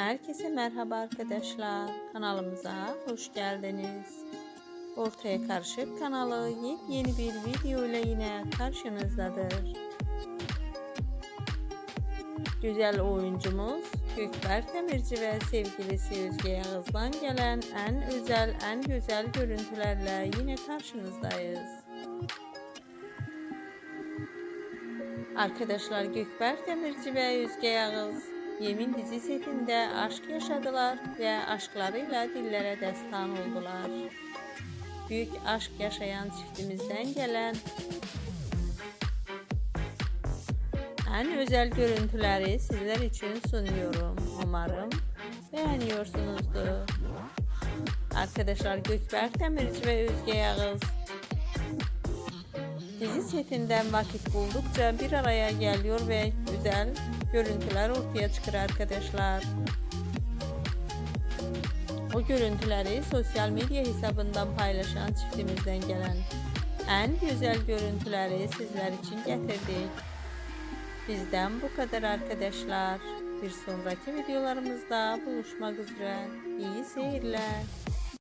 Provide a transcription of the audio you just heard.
Herkese merhaba arkadaşlar. Kanalımıza hoş geldiniz. Ortaya Karışık kanalı yepyeni bir video ile yine karşınızdadır. Güzel oyuncumuz Gökberk Demirci ve sevgilisi Özge Yağız'dan gelen en özel, en güzel görüntülerle yine karşınızdayız. Arkadaşlar Gökberk Demirci ve Özge Yağız Yemin dizi setinde aşk yaşadılar ve aşklarıyla dillere destan oldular. Büyük aşk yaşayan çiftimizden gelen en özel görüntüleri sizler için sunuyorum. Umarım beğeniyorsunuzdur. Arkadaşlar Gökberk Demirci ve Özge Yağız Dizi setinden vakit buldukça bir araya geliyor ve güzel görüntüler ortaya çıkıyor arkadaşlar. O görüntüleri sosyal medya hesabından paylaşan çiftimizden gelen en güzel görüntüleri sizler için getirdik. Bizden bu kadar arkadaşlar. Bir sonraki videolarımızda buluşmak üzere. İyi seyirler.